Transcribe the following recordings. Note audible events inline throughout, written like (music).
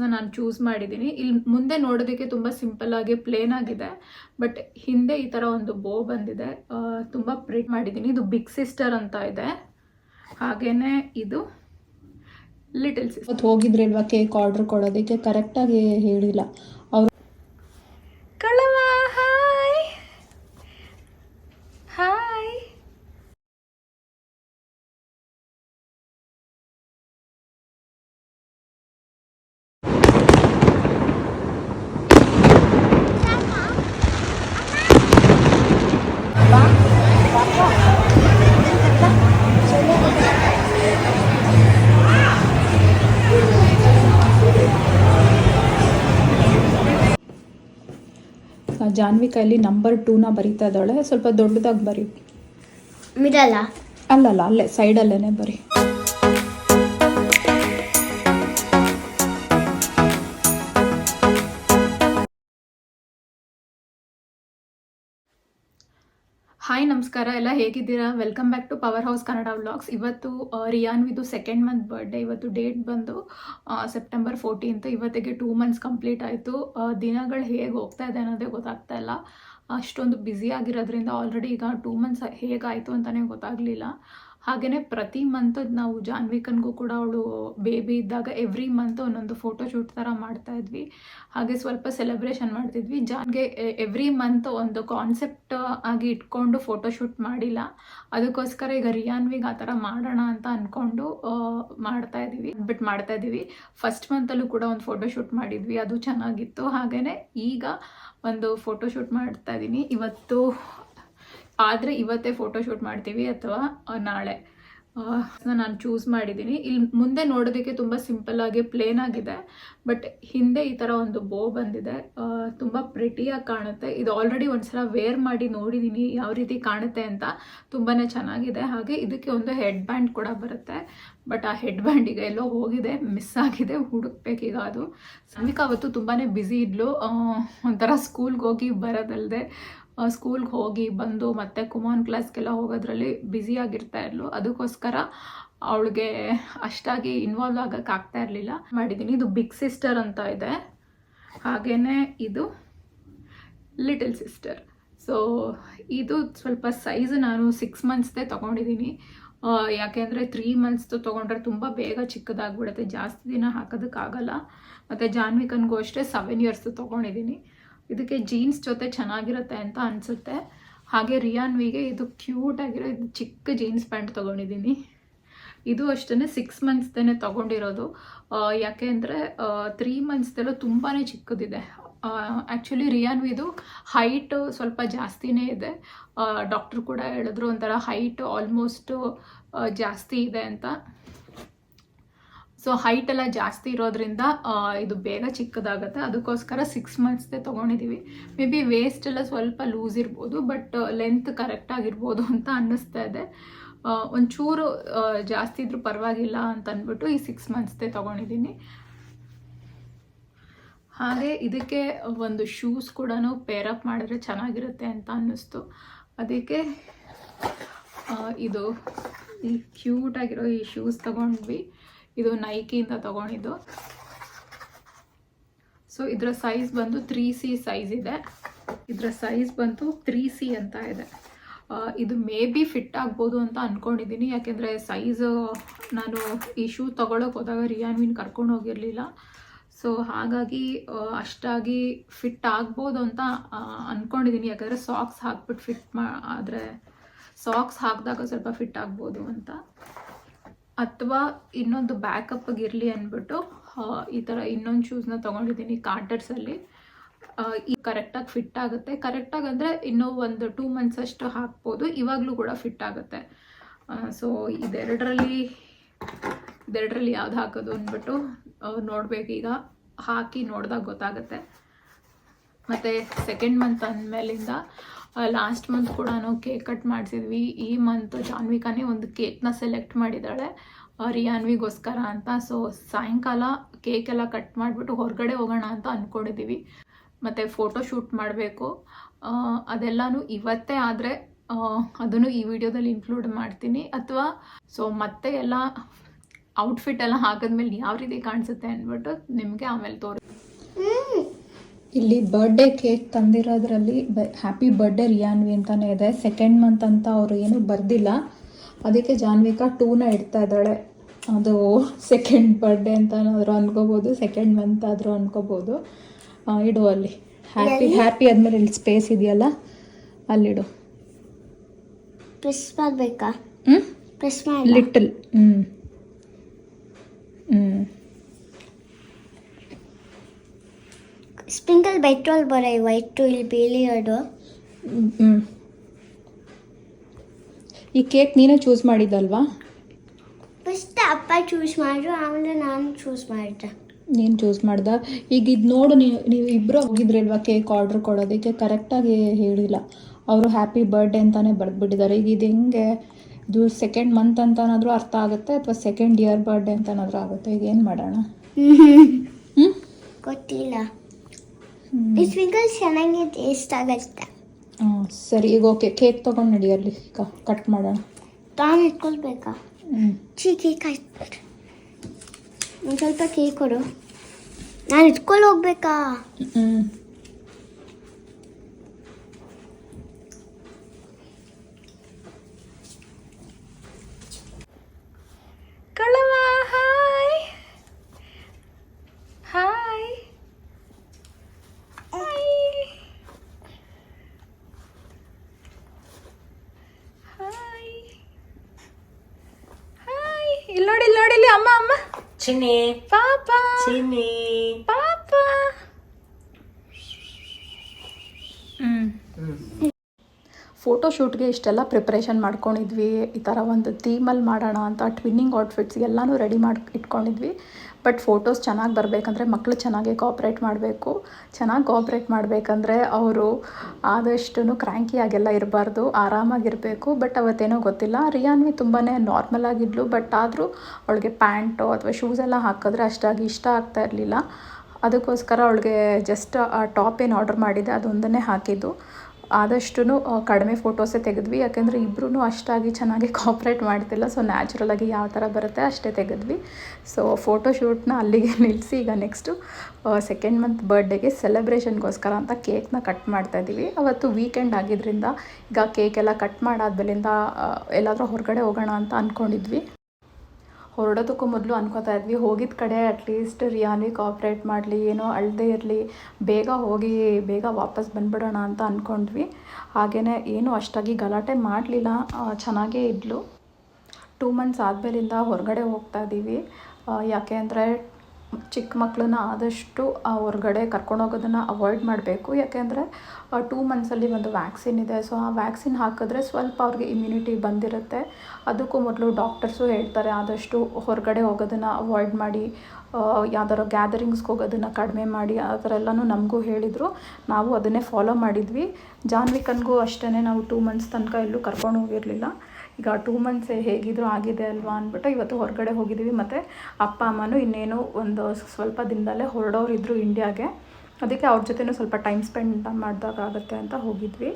ನಾನು ಚೂಸ್ ಮಾಡಿದ್ದೀನಿ. ಇಲ್ಲಿ ಮುಂದೆ ನೋಡೋದಕ್ಕೆ ತುಂಬ ಸಿಂಪಲ್ ಆಗಿ ಪ್ಲೇನ್ ಆಗಿದೆ. ಬಟ್ ಹಿಂದೆ ಈ ಥರ ಒಂದು ಬೋ ಬಂದಿದೆ. ತುಂಬ ಪ್ರಿಂಟ್ ಮಾಡಿದ್ದೀನಿ. ಇದು ಬಿಗ್ ಸಿಸ್ಟರ್ ಅಂತ ಇದೆ. ಹಾಗೇನೆ ಇದು ಲಿಟಲ್ ಸಿಸ್ಟರ್ ಹೋಗಿದ್ರಲ್ವಾ ಕೇಕ್ ಆರ್ಡರ್ ಕೊಡೋದಕ್ಕೆ? ಕರೆಕ್ಟಾಗಿ ಹೇಳಿಲ್ಲ. ಜಾನ್ವಿ ಕೈಲಿ ನಂಬರ್ ಟೂನ ಬರಿತಾ ಇದ್ದಾಳೆ. ಸ್ವಲ್ಪ ದೊಡ್ಡದಾಗಿ ಬರಿ. ಮಿಡಲ್ಲ ಅಲ್ಲಲ್ಲ ಅಲ್ಲೇ ಸೈಡಲ್ಲೇ ಬರಿ. ಹಾಯ್ ನಮಸ್ಕಾರ. ಎಲ್ಲ ಹೇಗಿದ್ದೀರಾ? Welcome back to power house Kannada vlogs ಇವತ್ತು ರಿಯಾನ್ವಿದು ಸೆಕೆಂಡ್ ಮಂತ್ ಬರ್ಡೇ ಇವತ್ತು ಡೇಟ್ ಬಂದು ಸೆಪ್ಟೆಂಬರ್ ಫೋರ್ಟೀನ್ತ್ ಇವತ್ತಿಗೆ ಟೂ ಮಂತ್ಸ್ ಕಂಪ್ಲೀಟ್ ಆಯಿತು. ದಿನಗಳು ಹೇಗೆ ಹೋಗ್ತಾ ಇದೆ ಅನ್ನೋದೇ ಗೊತ್ತಾಗ್ತಾ ಇಲ್ಲ. ಅಷ್ಟೊಂದು ಬ್ಯುಸಿ ಆಗಿರೋದ್ರಿಂದ ಆಲ್ರೆಡಿ ಈಗ ಟೂ ಮಂತ್ಸ್ ಹೇಗಾಯಿತು ಅಂತಲೇ ಗೊತ್ತಾಗಲಿಲ್ಲ. ಹಾಗೆಯೇ ಪ್ರತಿ ಮಂತ್ ನಾವು ಜಾನ್ವಿಕನ್ಗೂ ಕೂಡ ಅವಳು ಬೇಬಿ ಇದ್ದಾಗ ಎವ್ರಿ ಮಂತ್ ಒಂದೊಂದು ಫೋಟೋ ಶೂಟ್ ಥರ ಮಾಡ್ತಾ ಇದ್ವಿ. ಹಾಗೆ ಸ್ವಲ್ಪ ಸೆಲೆಬ್ರೇಷನ್ ಮಾಡ್ತಿದ್ವಿ. ಜಾನ್ಗೆ ಎವ್ರಿ ಮಂತ್ ಒಂದು ಕಾನ್ಸೆಪ್ಟ್ ಆಗಿ ಇಟ್ಕೊಂಡು ಫೋಟೋ ಶೂಟ್ ಮಾಡಿಲ್ಲ. ಅದಕ್ಕೋಸ್ಕರ ಈಗ ರಿಯಾನ್ವಿಗೆ ಆ ಥರ ಮಾಡೋಣ ಅಂತ ಅಂದ್ಕೊಂಡು ಮಾಡ್ತಾ ಇದ್ದೀವಿ. ಬಿಟ್ಟು ಮಾಡ್ತಾ ಇದ್ದೀವಿ. ಫಸ್ಟ್ ಮಂತಲ್ಲೂ ಕೂಡ ಒಂದು ಫೋಟೋ ಶೂಟ್ ಮಾಡಿದ್ವಿ. ಅದು ಚೆನ್ನಾಗಿತ್ತು. ಹಾಗೆಯೇ ಈಗ ಒಂದು ಫೋಟೋ ಶೂಟ್ ಮಾಡ್ತಾ ಇದ್ದೀನಿ. ಇವತ್ತು ಆದರೆ ಇವತ್ತೇ ಫೋಟೋ ಶೂಟ್ ಮಾಡ್ತೀವಿ ಅಥವಾ ನಾಳೆ. ನಾನು ಚೂಸ್ ಮಾಡಿದ್ದೀನಿ ಇಲ್ಲಿ ಮುಂದೆ ನೋಡೋದಕ್ಕೆ ತುಂಬ ಸಿಂಪಲ್ ಆಗಿ ಪ್ಲೇನ್ ಆಗಿದೆ. ಬಟ್ ಹಿಂದೆ ಈ ಥರ ಒಂದು ಬೋ ಬಂದಿದೆ. ತುಂಬ ಪ್ರಿಟಿಯಾಗಿ ಕಾಣುತ್ತೆ. ಇದು ಆಲ್ರೆಡಿ ಒಂದ್ಸಲ ವೇರ್ ಮಾಡಿ ನೋಡಿದ್ದೀನಿ ಯಾವ ರೀತಿ ಕಾಣುತ್ತೆ ಅಂತ ತುಂಬಾ ಚೆನ್ನಾಗಿದೆ. ಹಾಗೆ ಇದಕ್ಕೆ ಒಂದು ಹೆಡ್ ಬ್ಯಾಂಡ್ ಕೂಡ ಬರುತ್ತೆ. ಬಟ್ ಆ ಹೆಡ್ ಬ್ಯಾಂಡ್ ಈಗ ಎಲ್ಲೋ ಹೋಗಿದೆ ಮಿಸ್ ಆಗಿದೆ, ಹುಡುಕ್ಬೇಕೀಗ ಅದು. ಸಮಿಕಾ ಅವತ್ತು ತುಂಬಾ ಬ್ಯುಸಿ ಇದ್ಲು. ಒಂಥರ ಸ್ಕೂಲ್ಗೆ ಹೋಗಿ ಬರೋದಲ್ಲದೆ ಸ್ಕೂಲ್ಗೆ ಹೋಗಿ ಬಂದು ಮತ್ತೆ ಕುಮಾನ್ ಕ್ಲಾಸ್ಗೆಲ್ಲ ಹೋಗೋದ್ರಲ್ಲಿ ಬ್ಯುಸಿಯಾಗಿರ್ತಾ ಇದ್ಲು. ಅದಕ್ಕೋಸ್ಕರ ಅವಳಿಗೆ ಅಷ್ಟಾಗಿ ಇನ್ವಾಲ್ವ್ ಆಗಕ್ಕೆ ಆಗ್ತಾ ಇರಲಿಲ್ಲ. ಮಾಡಿದ್ದೀನಿ ಇದು ಬಿಗ್ ಸಿಸ್ಟರ್ ಅಂತ ಇದೆ. ಹಾಗೆಯೇ ಇದು ಲಿಟಲ್ ಸಿಸ್ಟರ್ ಸೊ ಇದು ಸ್ವಲ್ಪ ಸೈಜ್ ನಾನು ಸಿಕ್ಸ್ ಮಂತ್ಸ್ದೇ ತೊಗೊಂಡಿದ್ದೀನಿ ಯಾಕೆಂದರೆ ತ್ರೀ ಮಂತ್ಸ್ದು ತೊಗೊಂಡ್ರೆ ತುಂಬ ಬೇಗ ಚಿಕ್ಕದಾಗ್ಬಿಡುತ್ತೆ. ಜಾಸ್ತಿ ದಿನ ಹಾಕೋದಕ್ಕಾಗಲ್ಲ. ಮತ್ತು ಜಾನ್ವಿಕನ್ಗೂ ಅಷ್ಟೇ ಸೆವೆನ್ ಇಯರ್ಸ್ದು ತೊಗೊಂಡಿದ್ದೀನಿ ಇದಕ್ಕೆ ಜೀನ್ಸ್ ಜೊತೆ ಚೆನ್ನಾಗಿರುತ್ತೆ ಅಂತ ಅನಿಸುತ್ತೆ. ಹಾಗೆ ರಿಯಾನ್ವಿಗೆ ಇದು ಕ್ಯೂಟಾಗಿರೋ ಇದು ಚಿಕ್ಕ ಜೀನ್ಸ್ ಪ್ಯಾಂಟ್ ತೊಗೊಂಡಿದ್ದೀನಿ. ಇದು ಅಷ್ಟೇ ಸಿಕ್ಸ್ ಮಂತ್ಸ್ದೇ ತೊಗೊಂಡಿರೋದು. ಯಾಕೆ ಅಂದರೆ ತ್ರೀ ಮಂತ್ಸ್ದೆಲ್ಲ ತುಂಬಾ ಚಿಕ್ಕದಿದೆ. ಆ್ಯಕ್ಚುಲಿ ರಿಯಾನ್ವಿದು ಹೈಟ್ ಸ್ವಲ್ಪ ಜಾಸ್ತಿನೇ ಇದೆ. ಡಾಕ್ಟ್ರು ಕೂಡ ಹೇಳಿದ್ರು ಒಂಥರ ಹೈಟ್ ಆಲ್ಮೋಸ್ಟು ಜಾಸ್ತಿ ಇದೆ ಅಂತ. ಸೊ ಹೈಟ್ ಎಲ್ಲ ಜಾಸ್ತಿ ಇರೋದ್ರಿಂದ ಇದು ಬೇಗ ಚಿಕ್ಕದಾಗುತ್ತೆ. ಅದಕ್ಕೋಸ್ಕರ ಸಿಕ್ಸ್ ಮಂತ್ಸ್ದೇ ತೊಗೊಂಡಿದ್ದೀವಿ ಮೇ ಬಿ ವೇಸ್ಟ್ ಎಲ್ಲ ಸ್ವಲ್ಪ ಲೂಸ್ ಇರ್ಬೋದು ಬಟ್ ಲೆಂತ್ ಕರೆಕ್ಟ್ ಆಗಿರ್ಬೋದು ಅಂತ ಅನ್ನಿಸ್ತಾ ಇದೆ. ಒಂಚೂರು ಜಾಸ್ತಿ ಇದ್ರೂ ಪರವಾಗಿಲ್ಲ ಅಂತ ಅಂದ್ಬಿಟ್ಟು ಈ ಸಿಕ್ಸ್ ಮಂತ್ಸ್ದೇ ತೊಗೊಂಡಿದ್ದೀನಿ ಹಾಗೆ ಇದಕ್ಕೆ ಒಂದು ಶೂಸ್ ಕೂಡ ಪೇರಪ್ ಮಾಡಿದ್ರೆ ಚೆನ್ನಾಗಿರುತ್ತೆ ಅಂತ ಅನ್ನಿಸ್ತು. ಅದಕ್ಕೆ ಇದು ಈ ಕ್ಯೂಟಾಗಿರೋ ಈ ಶೂಸ್ ತಗೊಂಡ್ವಿ. ಇದು ನೈಕಿಯಿಂದ ತಗೊಂಡಿದ್ದು. ಸೊ ಇದರ ಸೈಜ್ ಬಂದು ತ್ರೀ ಸಿ ಸೈಜ್ ಇದೆ. ಇದರ ಸೈಜ್ ಬಂದು ತ್ರೀ ಸಿ ಅಂತ ಇದೆ. ಇದು ಮೇ ಬಿ ಫಿಟ್ ಆಗ್ಬೋದು ಅಂತ ಅಂದ್ಕೊಂಡಿದ್ದೀನಿ ಯಾಕೆಂದರೆ ಸೈಜ್ ನಾನು ಈ ಶೂ ತೊಗೊಳಕ್ಕೆ ಹೋದಾಗ ರಿಯಾನ್ವಿನ್ ಕರ್ಕೊಂಡು ಹೋಗಿರಲಿಲ್ಲ. ಸೊ ಹಾಗಾಗಿ ಅಷ್ಟಾಗಿ ಫಿಟ್ ಆಗ್ಬೋದು ಅಂತ ಅಂದ್ಕೊಂಡಿದ್ದೀನಿ ಯಾಕಂದರೆ ಸಾಕ್ಸ್ ಹಾಕ್ಬಿಟ್ಟು ಫಿಟ್ ಮಾ, ಆದರೆ ಸಾಕ್ಸ್ ಹಾಕಿದಾಗ ಸ್ವಲ್ಪ ಫಿಟ್ ಆಗ್ಬೋದು ಅಂತ. ಅಥವಾ ಇನ್ನೊಂದು ಬ್ಯಾಕಪ್ಗೆ ಇರಲಿ ಅಂದ್ಬಿಟ್ಟು ಈ ಥರ ಇನ್ನೊಂದು ಶೂಸ್ನ ತೊಗೊಂಡಿದ್ದೀನಿ ಕಾಟರ್ಸಲ್ಲಿ ಈ ಕರೆಕ್ಟಾಗಿ ಫಿಟ್ ಆಗುತ್ತೆ. ಕರೆಕ್ಟಾಗಿ ಅಂದರೆ ಇನ್ನೂ ಒಂದು ಟೂ ಮಂತ್ಸ್ ಅಷ್ಟು ಹಾಕ್ಬೋದು. ಇವಾಗಲೂ ಕೂಡ ಫಿಟ್ ಆಗುತ್ತೆ. ಸೊ ಇದೆರಡರಲ್ಲಿ ಇದೆರಡರಲ್ಲಿ ಯಾವ್ದು ಹಾಕೋದು ಅಂದ್ಬಿಟ್ಟು ನೋಡಬೇಕೀಗ ಹಾಕಿ ನೋಡಿದಾಗ ಗೊತ್ತಾಗುತ್ತೆ. ಮತ್ತು ಸೆಕೆಂಡ್ ಮಂತ್ ಅಂದಮೇಲಿಂದ ಲಾಸ್ಟ್ ಮಂತ್ ಕೂಡ ಕೇಕ್ ಕಟ್ ಮಾಡಿಸಿದ್ವಿ. ಈ ಮಂತ್ ಜಾನ್ವಿಕಾನೇ ಒಂದು ಕೇಕ್ನ ಸೆಲೆಕ್ಟ್ ಮಾಡಿದ್ದಾಳೆ ರಿಯಾನ್ವಿಗೋಸ್ಕರ ಅಂತ. ಸೊ ಸಾಯಂಕಾಲ ಕೇಕ್ ಎಲ್ಲ ಕಟ್ ಮಾಡಿಬಿಟ್ಟು ಹೊರಗಡೆ ಹೋಗೋಣ ಅಂತ ಅಂದ್ಕೊಂಡಿದ್ದೀವಿ ಮತ್ತು ಫೋಟೋ ಶೂಟ್ ಮಾಡಬೇಕು. ಅದೆಲ್ಲನೂ ಇವತ್ತೇ ಆದರೆ ಅದನ್ನು ಈ ವಿಡಿಯೋದಲ್ಲಿ ಇನ್ಕ್ಲೂಡ್ ಮಾಡ್ತೀನಿ. ಅಥವಾ ಸೊ ಮತ್ತೆ ಎಲ್ಲ ಔಟ್ಫಿಟ್ ಎಲ್ಲ ಹಾಕಿದ್ಮೇಲೆ ಯಾವ ರೀತಿ ಕಾಣಿಸುತ್ತೆ ಅಂದ್ಬಿಟ್ಟು ನಿಮಗೆ ಆಮೇಲೆ ತೋರಿ ಇಲ್ಲಿ ಬರ್ಡೇ ಕೇಕ್ ತಂದಿರೋದ್ರಲ್ಲಿ ಹ್ಯಾಪಿ ಬರ್ಡೇ ರಿಯಾನ್ವಿ ಅಂತಾನೆ ಇದೆ. ಸೆಕೆಂಡ್ ಮಂತ್ ಅಂತ ಅವರು ಏನು ಬರ್ದಿಲ್ಲ. ಅದಕ್ಕೆ ಜಾನ್ವಿಕಾ ಟೂನ ಇಡ್ತಾ ಇದ್ದಾಳೆ. ಅದು ಸೆಕೆಂಡ್ ಬರ್ಡೇ ಅಂತನಾದರೂ ಅನ್ಕೋಬಹುದು ಸೆಕೆಂಡ್ ಮಂತ್ ಆದರೂ ಅನ್ಕೋಬಹುದು ಇಡು ಅಲ್ಲಿ. ಹ್ಯಾಪಿ ಹ್ಯಾಪಿ ಆದಮೇಲೆ ಇಲ್ಲಿ ಸ್ಪೇಸ್ ಇದೆಯಲ್ಲ ಅಲ್ಲಿಡು. ಪ್ರೆಸ್ ಮಾಡಬೇಕಾ? ಹ್ಞೂ ಪ್ರೆಸ್ ಮಾಡಿ ಲಿಟಲ್ ಹ್ಞೂ ಹ್ಞೂ ಸ್ಪ್ರಿಂಕಲ್ ಬೆಟ್ರೋಲ್ ಬರೋ ವೈಟು ಇಲ್ಲಿ ಬೇಲಿಯೋಡು ಹ್ಞೂ ಈ ಕೇಕ್ ನೀನೇ ಚೂಸ್ ಮಾಡಿದ್ದಲ್ವಾ? ಫಸ್ಟ್ ಅಪ್ಪ ಚೂಸ್ ಮಾಡಿದ್ರು ಆಮೇಲೆ ನಾನು ಚೂಸ್ ಮಾಡಿದೆ ನೀನು ಚೂಸ್ ಮಾಡ್ದ? ಈಗ ಇದು ನೋಡು ನೀವು ನೀವು ಇಬ್ಬರು ಹೋಗಿದ್ರಲ್ವಾ ಕೇಕ್ ಆರ್ಡ್ರ್ ಕೊಡೋದಕ್ಕೆ? ಕರೆಕ್ಟಾಗಿ ಹೇಳಿಲ್ಲ. ಅವರು ಹ್ಯಾಪಿ ಬರ್ಡೇ ಅಂತಾನೆ ಬರೆದ್ಬಿಟ್ಟಿದ್ದಾರೆ. ಈಗ ಇದು ಹೆಂಗೆ? ಇದು ಸೆಕೆಂಡ್ ಮಂತ್ ಅಂತನಾದರೂ ಅರ್ಥ ಆಗುತ್ತೆ ಅಥವಾ ಸೆಕೆಂಡ್ ಇಯರ್ ಬರ್ಡೇ ಅಂತನಾದರೂ ಆಗುತ್ತೆ? ಈಗ ಏನು ಮಾಡೋಣ? ಹ್ಞೂ ಗೊತ್ತಿಲ್ಲ. ಸ್ಪ್ರಿಂಕಲ್ ಚೆನ್ನಾಗಿ ಟೇಸ್ಟ್ ಆಗುತ್ತೆ. ಹಾಂ ಸರಿ ಈಗ ಓಕೆ ಕೇಕ್ ತೊಗೊಂಡು ನಡಿಯಲ್ಲಿ ಈಗ ಕಟ್ ಮಾಡೋಣ. ತಾನು ಇಟ್ಕೊಳ್ಬೇಕಾ? ಹ್ಞೂ ಚೀ ಕೇಕ್ ಆಯ್ತು ಒಂದು ಸ್ವಲ್ಪ ಕೇಕ್ ಕೊಡು. ನಾನು ಇಟ್ಕೊಂಡು ಹೋಗ್ಬೇಕಾ? ಹ್ಞೂ ಕಳವ ಹಾಯ್ ಹಾಯ್ ಹಾಯ್ ಹಾಯ್ ಇಲ್ಲಿ ನೋಡಿ ಇಲ್ಲಿ ನೋಡಿ ಇಲ್ಲಿ ಅಮ್ಮ ಅಮ್ಮ Papa. ಪಾಪ Papa. ಪಾಪ ಹ್ಮ್. ಫೋಟೋಶೂಟ್ಗೆ ಇಷ್ಟೆಲ್ಲ ಪ್ರಿಪ್ರೇಷನ್ ಮಾಡ್ಕೊಂಡಿದ್ವಿ. ಈ ಥರ ಒಂದು ಥೀಮಲ್ಲಿ ಮಾಡೋಣ ಅಂತ ಟ್ವಿನ್ನಿಂಗ್ ಔಟ್ಫಿಟ್ಸ್ ಎಲ್ಲನೂ ರೆಡಿ ಮಾಡಿ ಇಟ್ಕೊಂಡಿದ್ವಿ. ಬಟ್ ಫೋಟೋಸ್ ಚೆನ್ನಾಗಿ ಬರಬೇಕಂದ್ರೆ ಮಕ್ಕಳು ಚೆನ್ನಾಗಿ ಕೋಪ್ರೇಟ್ ಮಾಡಬೇಕು. ಚೆನ್ನಾಗಿ ಕೋಪ್ರೇಟ್ ಮಾಡಬೇಕಂದ್ರೆ ಅವರು ಆದಷ್ಟು ಕ್ರ್ಯಾಂಕಿಯಾಗೆಲ್ಲ ಇರಬಾರ್ದು, ಆರಾಮಾಗಿರಬೇಕು. ಬಟ್ ಅವತ್ತೇನೋ ಗೊತ್ತಿಲ್ಲ, ರಿಯಾನ್ವಿ ತುಂಬಾ ನಾರ್ಮಲ್ ಆಗಿದ್ಲು. ಬಟ್ ಆದರೂ ಅವಳಿಗೆ ಪ್ಯಾಂಟು ಅಥವಾ ಶೂಸ್ ಎಲ್ಲ ಹಾಕಿದ್ರೆ ಅಷ್ಟಾಗಿ ಇಷ್ಟ ಆಗ್ತಾ ಇರಲಿಲ್ಲ. ಅದಕ್ಕೋಸ್ಕರ ಅವಳಿಗೆ ಜಸ್ಟ್ ಆ ಟಾಪ್ ಏನು ಆರ್ಡರ್ ಮಾಡಿದ್ದೆ, ಅದೊಂದನ್ನೇ ಹಾಕಿದ್ದು. ಆದಷ್ಟು ಕಡಿಮೆ ಫೋಟೋಸೇ ತೆಗೆದ್ವಿ. ಯಾಕೆಂದರೆ ಇಬ್ಬರೂ ಅಷ್ಟಾಗಿ ಚೆನ್ನಾಗಿ ಕಾಪ್ರೇಟ್ ಮಾಡ್ತಿಲ್ಲ. ಸೊ ನ್ಯಾಚುರಲಾಗಿ ಯಾವ ಥರ ಬರುತ್ತೆ ಅಷ್ಟೇ ತೆಗೆದ್ವಿ. ಸೊ ಫೋಟೋಶೂಟ್ನ ಅಲ್ಲಿಗೆ (laughs) ನಿಲ್ಲಿಸಿ ಈಗ ನೆಕ್ಸ್ಟು ಸೆಕೆಂಡ್ ಮಂತ್ ಬರ್ಡೇಗೆ ಸೆಲೆಬ್ರೇಷನ್ಗೋಸ್ಕರ ಅಂತ ಕೇಕ್ನ ಕಟ್ ಮಾಡ್ತಾ ಇದ್ದೀವಿ. ಅವತ್ತು ವೀಕೆಂಡ್ ಆಗಿದ್ದರಿಂದ ಈಗ ಕೇಕ್ ಎಲ್ಲ ಕಟ್ ಮಾಡಾದ್ಮೇಲಿಂದ ಎಲ್ಲಾದರೂ ಹೊರಗಡೆ ಹೋಗೋಣ ಅಂತ ಅಂದ್ಕೊಂಡಿದ್ವಿ ಹೊರಡೋದಕ್ಕೂ ಮೊದಲು ಅನ್ಕೋತಾ ಇದ್ವಿ. ಹೋಗಿದ್ದ ಕಡೆ ಅಟ್ಲೀಸ್ಟ್ ರಿಯಾನ್ವಿ ಕಾಪ್ರೇಟ್ ಮಾಡಲಿ, ಏನೋ ಅಳದೇ ಇರಲಿ, ಬೇಗ ಹೋಗಿ, ಬೇಗ ವಾಪಸ್ ಬಂದ್ಬಿಡೋಣ ಅಂತ ಅಂದ್ಕೊಂಡ್ವಿ ಹಾಗೆಯೇ ಏನೂ ಅಷ್ಟಾಗಿ ಗಲಾಟೆ ಮಾಡಲಿಲ್ಲ. ಚೆನ್ನಾಗೇ ಇದ್ಲು. ಟೂ ಮಂತ್ಸ್ ಆದಮೇಲಿಂದ ಹೊರಗಡೆ ಹೋಗ್ತಾ ಇದ್ದೀವಿ ಯಾಕೆ ಅಂದರೆ ಚಿಕ್ಕ ಮಕ್ಕಳನ್ನ ಆದಷ್ಟು ಹೊರಗಡೆ ಕರ್ಕೊಂಡು ಹೋಗೋದನ್ನು ಅವಾಯ್ಡ್ ಮಾಡಬೇಕು. ಯಾಕೆಂದರೆ ಟೂ ಮಂತ್ಸಲ್ಲಿ ಒಂದು ವ್ಯಾಕ್ಸಿನ್ ಇದೆ. ಸೊ ಆ ವ್ಯಾಕ್ಸಿನ್ ಹಾಕಿದ್ರೆ ಸ್ವಲ್ಪ ಅವ್ರಿಗೆ ಇಮ್ಯುನಿಟಿ ಬಂದಿರುತ್ತೆ. ಅದಕ್ಕೂ ಮೊದಲು ಡಾಕ್ಟರ್ಸು ಹೇಳ್ತಾರೆ, ಆದಷ್ಟು ಹೊರಗಡೆ ಹೋಗೋದನ್ನು ಅವಾಯ್ಡ್ ಮಾಡಿ ಯಾವ್ದಾರು ಗ್ಯಾದರಿಂಗ್ಸ್ಗೆ ಹೋಗೋದನ್ನು ಕಡಿಮೆ ಮಾಡಿ, ಆ ಥರ ಎಲ್ಲನೂ ನಮಗೂ ಹೇಳಿದರು. ನಾವು ಅದನ್ನೇ ಫಾಲೋ ಮಾಡಿದ್ವಿ. ಜಾನ್ವಿಕನ್ಗೂ ಅಷ್ಟೇ ನಾವು ಟೂ ಮಂತ್ಸ್ ತನಕ ಎಲ್ಲೂ ಕರ್ಕೊಂಡು ಹೋಗಿರಲಿಲ್ಲ. ಈಗ ಟೂ ಮಂತ್ಸ್ ಹೇಗಿದ್ರು ಆಗಿದೆ ಅಲ್ವಾ ಅಂದ್ಬಿಟ್ಟು ಇವತ್ತು ಹೊರಗಡೆ ಹೋಗಿದ್ದೀವಿ. ಮತ್ತು ಅಪ್ಪ, ಅಮ್ಮನೂ ಇನ್ನೇನು ಒಂದು ಸ್ವಲ್ಪ ದಿನದಲ್ಲೇ ಹೊರಡೋರು ಇದ್ದರು ಇಂಡಿಯಾಗೆ ಅದಕ್ಕೆ ಅವ್ರ ಜೊತೆನೂ ಸ್ವಲ್ಪ ಟೈಮ್ ಸ್ಪೆಂಡ್ ಮಾಡಿದಾಗ ಆಗುತ್ತೆ ಅಂತ ಹೋಗಿದ್ವಿ.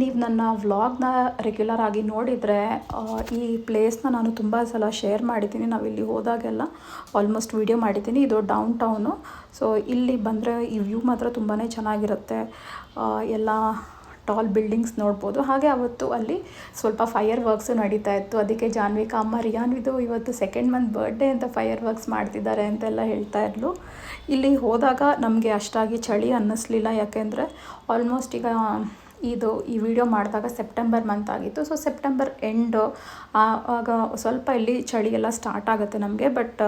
ನೀವು ನನ್ನ ವ್ಲಾಗ್ನ ರೆಗ್ಯುಲರ್ ಆಗಿ ನೋಡಿದರೆ ಈ ಪ್ಲೇಸ್ನ ನಾನು ತುಂಬ ಸಲ ಶೇರ್ ಮಾಡಿದ್ದೀನಿ. ಇಲ್ಲಿ ಹೋದಾಗೆಲ್ಲ ಆಲ್ಮೋಸ್ಟ್ ವಿಡಿಯೋ ಮಾಡಿದ್ದೀನಿ. ಇದು ಡೌನ್ ಟೌನು ಸೊ ಇಲ್ಲಿ ಬಂದರೆ ಈ ವ್ಯೂ ಮಾತ್ರ ತುಂಬಾ ಚೆನ್ನಾಗಿರುತ್ತೆ. ಎಲ್ಲ ಟಾಲ್ ಬಿಲ್ಡಿಂಗ್ಸ್ ನೋಡ್ಬೋದು. ಹಾಗೆ ಅವತ್ತು ಅಲ್ಲಿ ಸ್ವಲ್ಪ ಫೈಯರ್ ವರ್ಕ್ಸು ನಡೀತಾ ಇತ್ತು. ಅದಕ್ಕೆ ಜಾನ್ವಿಕಾ ಅಮ್ಮ ರಿಯಾನ್ವಿದು ಇವತ್ತು ಸೆಕೆಂಡ್ ಮಂತ್ ಬರ್ಡೇ ಅಂತ ಫೈಯರ್ ವರ್ಕ್ಸ್ ಮಾಡ್ತಿದ್ದಾರೆ ಅಂತೆಲ್ಲ ಹೇಳ್ತಾ ಇದ್ಲು. ಇಲ್ಲಿ ಹೋದಾಗ ನಮಗೆ ಅಷ್ಟಾಗಿ ಚಳಿ ಅನ್ನಿಸ್ಲಿಲ್ಲ. ಯಾಕೆಂದರೆ ಆಲ್ಮೋಸ್ಟ್ ಈಗ ಇದು ಈ ವಿಡಿಯೋ ಮಾಡಿದಾಗ ಸೆಪ್ಟೆಂಬರ್ ಮಂತ್ ಆಗಿತ್ತು. ಸೊ ಸೆಪ್ಟೆಂಬರ್ ಎಂಡು ಆಗ ಸ್ವಲ್ಪ ಇಲ್ಲಿ ಚಳಿ ಎಲ್ಲ ಸ್ಟಾರ್ಟ್ ಆಗುತ್ತೆ ನಮಗೆ. ಬಟ್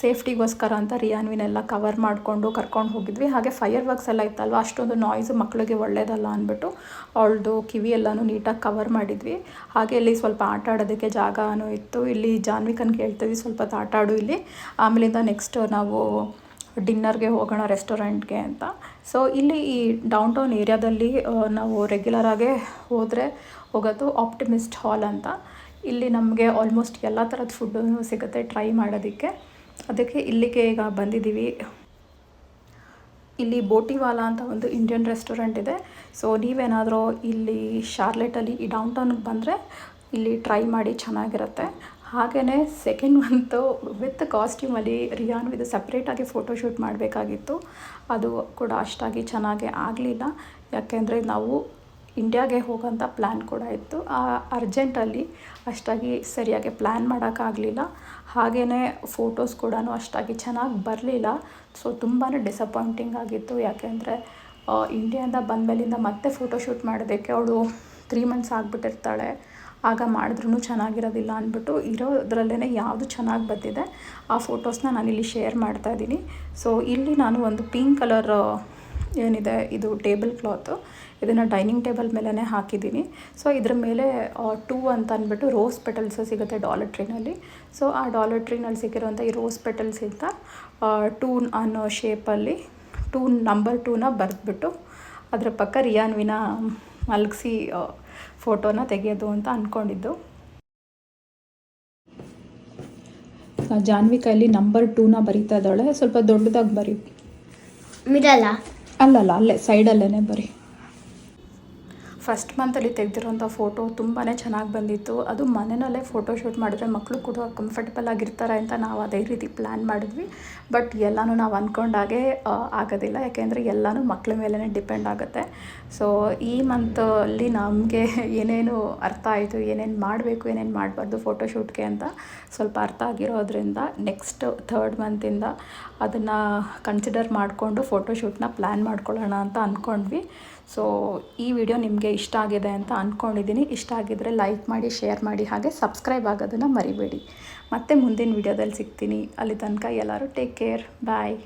ಸೇಫ್ಟಿಗೋಸ್ಕರ ಅಂತ ರಿಯಾನ್ವಿನೆಲ್ಲ ಕವರ್ ಮಾಡಿಕೊಂಡು ಕರ್ಕೊಂಡು ಹೋಗಿದ್ವಿ. ಹಾಗೆ ಫೈಯರ್ ವರ್ಕ್ಸ್ ಎಲ್ಲ ಇತ್ತಲ್ವ? ಅಷ್ಟೊಂದು ನಾಯ್ಸು ಮಕ್ಕಳಿಗೆ ಒಳ್ಳೇದಲ್ಲ ಅಂದ್ಬಿಟ್ಟು ಅವಳದು ಕಿವಿ ಎಲ್ಲನೂ ನೀಟಾಗಿ ಕವರ್ ಮಾಡಿದ್ವಿ. ಹಾಗೆ ಇಲ್ಲಿ ಸ್ವಲ್ಪ ಆಟ ಆಡೋದಕ್ಕೆ ಜಾಗನೂ ಇತ್ತು. ಇಲ್ಲಿ ಜಾನ್ವಿಕನ್ ಕೇಳ್ತೀವಿ ಸ್ವಲ್ಪ ಆಡು ಇಲ್ಲಿ. ಆಮೇಲಿಂದ ನೆಕ್ಸ್ಟ್ ನಾವು ಡಿನ್ನರ್ಗೆ ಹೋಗೋಣ ರೆಸ್ಟೋರೆಂಟ್ಗೆ ಅಂತ. ಸೊ, ಇಲ್ಲಿ ಈ ಡೌನ್ ಟೌನ್ ಏರಿಯಾದಲ್ಲಿ ನಾವು ರೆಗ್ಯುಲರಾಗೆ ಹೋದರೆ ಹೋಗೋದು ಆಪ್ಟಿಮಿಸ್ಟ್ ಹಾಲ್ ಅಂತ. ಇಲ್ಲಿ ನಮಗೆ ಆಲ್ಮೋಸ್ಟ್ ಎಲ್ಲ ಥರದ ಫುಡ್ಡು ಸಿಗುತ್ತೆ ಟ್ರೈ ಮಾಡೋದಕ್ಕೆ. ಅದಕ್ಕೆ ಇಲ್ಲಿಗೆ ಈಗ ಬಂದಿದ್ದೀವಿ. ಇಲ್ಲಿ ಬೋಟಿವಾಲಾ ಅಂತ ಒಂದು ಇಂಡಿಯನ್ ರೆಸ್ಟೋರೆಂಟ್ ಇದೆ. ಸೊ, ನೀವೇನಾದರೂ ಇಲ್ಲಿ ಶಾರ್ಲೆಟಲ್ಲಿ ಈ ಡೌನ್ ಟೌನ್ಗೆ ಬಂದರೆ ಇಲ್ಲಿ ಟ್ರೈ ಮಾಡಿ ಚೆನ್ನಾಗಿರುತ್ತೆ. ಹಾಗೆಯೇ ಸೆಕೆಂಡ್ ಮಂತು ವಿತ್ ಕಾಸ್ಟ್ಯೂಮಲ್ಲಿ ರಿಯಾನ್ ಇದು ಸಪ್ರೇಟಾಗಿ ಫೋಟೋಶೂಟ್ ಮಾಡಬೇಕಾಗಿತ್ತು. ಅದು ಕೂಡ ಅಷ್ಟಾಗಿ ಚೆನ್ನಾಗಿ ಆಗಲಿಲ್ಲ. ಯಾಕೆಂದರೆ ನಾವು ಇಂಡಿಯಾಗೆ ಹೋಗೋಂಥ ಪ್ಲ್ಯಾನ್ ಕೂಡ ಇತ್ತು. ಆ ಅರ್ಜೆಂಟಲ್ಲಿ ಅಷ್ಟಾಗಿ ಸರಿಯಾಗಿ ಪ್ಲ್ಯಾನ್ ಮಾಡೋಕ್ಕಾಗಲಿಲ್ಲ ಹಾಗೆಯೇ ಫೋಟೋಸ್ ಕೂಡ ಅಷ್ಟಾಗಿ ಚೆನ್ನಾಗಿ ಬರಲಿಲ್ಲ. ಸೊ ತುಂಬಾ ಡಿಸಪಾಯಿಂಟಿಂಗ್ ಆಗಿತ್ತು. ಯಾಕೆಂದರೆ ಇಂಡಿಯಾದಿಂದ ಬಂದಮೇಲಿಂದ ಮತ್ತೆ ಫೋಟೋಶೂಟ್ ಮಾಡೋದಕ್ಕೆ ಅವಳು ತ್ರೀ ಮಂತ್ಸ್ ಆಗಿಬಿಟ್ಟಿರ್ತಾಳೆ. ಆಗ ಮಾಡಿದ್ರೂ ಚೆನ್ನಾಗಿರೋದಿಲ್ಲ ಅಂದ್ಬಿಟ್ಟು ಇರೋದ್ರಲ್ಲೇ ಯಾವುದು ಚೆನ್ನಾಗಿ ಬಂದಿದೆ. ಆ ಫೋಟೋಸ್ನ ನಾನಿಲ್ಲಿ ಶೇರ್ ಮಾಡ್ತಾ ಇದ್ದೀನಿ. ಸೊ, ಇಲ್ಲಿ ನಾನು ಒಂದು ಪಿಂಕ್ ಕಲರ್, ಏನಿದೆ, ಇದು ಟೇಬಲ್ ಕ್ಲಾತು. ಇದನ್ನು ಡೈನಿಂಗ್ ಟೇಬಲ್ ಮೇಲೇ ಹಾಕಿದ್ದೀನಿ. ಸೊ, ಇದ್ರ ಮೇಲೆ ಟೂ ಅಂತ ಅಂದ್ಬಿಟ್ಟು ರೋಸ್ ಪೆಟಲ್ಸ್ ಸಿಗುತ್ತೆ ಡಾಲರ್ ಟ್ರೀನಲ್ಲಿ. ಸೊ, ಆ ಡಾಲರ್ ಟ್ರೀನಲ್ಲಿ ಸಿಕ್ಕಿರುವಂಥ ಈ ರೋಸ್ ಪೆಟಲ್ಸಿಂದ ಟೂ ಅನ್ನೋ ಶೇಪಲ್ಲಿ, ಟೂ ನಂಬರ್ ಟೂನ ಬರೆದ್ಬಿಟ್ಟು, ಅದರ ಪಕ್ಕ ರಿಯಾನ್ವಿನ ಮಲಗಿಸಿ ಫೋಟೋನ ತೆಗೆಯೋದು ಅಂತ ಅಂದ್ಕೊಂಡಿದ್ದು ಜಾನ್ವಿ ಕೈಲಿ ನಂಬರ್ ಟೂನ ಬರಿತಾ ಇದ್ದಾಳೆ. ಸ್ವಲ್ಪ ದೊಡ್ಡದಾಗಿ ಬರಿ. ಮಿಡಲ್ಲ ಅಲ್ಲಲ್ಲ ಅಲ್ಲೇ ಸೈಡಲ್ಲೇ ಬರಿ. ಫಸ್ಟ್ ಮಂತಲ್ಲಿ ತೆಗೆದಿರೋಂಥ ಫೋಟೋ ತುಂಬಾ ಚೆನ್ನಾಗಿ ಬಂದಿತ್ತು. ಅದು ಮನೆಯಲ್ಲೇ ಫೋಟೋ ಶೂಟ್ ಮಾಡಿದ್ರೆ ಮಕ್ಕಳು ಕೂಡ ಕಂಫರ್ಟಬಲ್ ಆಗಿರ್ತಾರೆ ಅಂತ ನಾವು ಅದೇ ರೀತಿ ಪ್ಲ್ಯಾನ್ ಮಾಡಿದ್ವಿ. ಬಟ್ ಎಲ್ಲನೂ ನಾವು ಅಂದ್ಕೊಂಡಾಗೆ ಆಗೋದಿಲ್ಲ. ಯಾಕೆಂದರೆ ಎಲ್ಲನೂ ಮಕ್ಕಳ ಮೇಲೇ ಡಿಪೆಂಡ್ ಆಗುತ್ತೆ. ಸೊ ಈ ಮಂತಲ್ಲಿ ನಮಗೆ (laughs) ಏನೇನು ಅರ್ಥ ಆಯಿತು, ಏನೇನು ಮಾಡಬೇಕು, ಏನೇನು ಮಾಡಬಾರ್ದು ಫೋಟೋಶೂಟ್ಗೆ ಅಂತ ಸ್ವಲ್ಪ ಅರ್ಥ ಆಗಿರೋದ್ರಿಂದ ನೆಕ್ಸ್ಟ್ ಥರ್ಡ್ ಮಂತಿಂದ ಅದನ್ನು ಕನ್ಸಿಡರ್ ಮಾಡಿಕೊಂಡು ಫೋಟೋಶೂಟ್ನ ಪ್ಲ್ಯಾನ್ ಮಾಡ್ಕೊಳ್ಳೋಣ ಅಂತ ಅಂದ್ಕೊಂಡ್ವಿ ಸೊ ಈ ವಿಡಿಯೋ ನಿಮಗೆ ಇಷ್ಟ ಆಗಿದೆ ಅಂತ ಅಂದ್ಕೊಂಡಿದ್ದೀನಿ ಇಷ್ಟ ಆಗಿದ್ದರೆ ಲೈಕ್ ಮಾಡಿ ಶೇರ್ ಮಾಡಿ, ಹಾಗೆ ಸಬ್ಸ್ಕ್ರೈಬ್ ಆಗೋದನ್ನು ಮರಿಬೇಡಿ. ಮತ್ತೆ ಮುಂದಿನ ವಿಡಿಯೋದಲ್ಲಿ ಸಿಗ್ತೀನಿ. ಅಲ್ಲಿ ತನಕ ಎಲ್ಲರೂ ಟೇಕ್ ಕೇರ್ ಬಾಯ್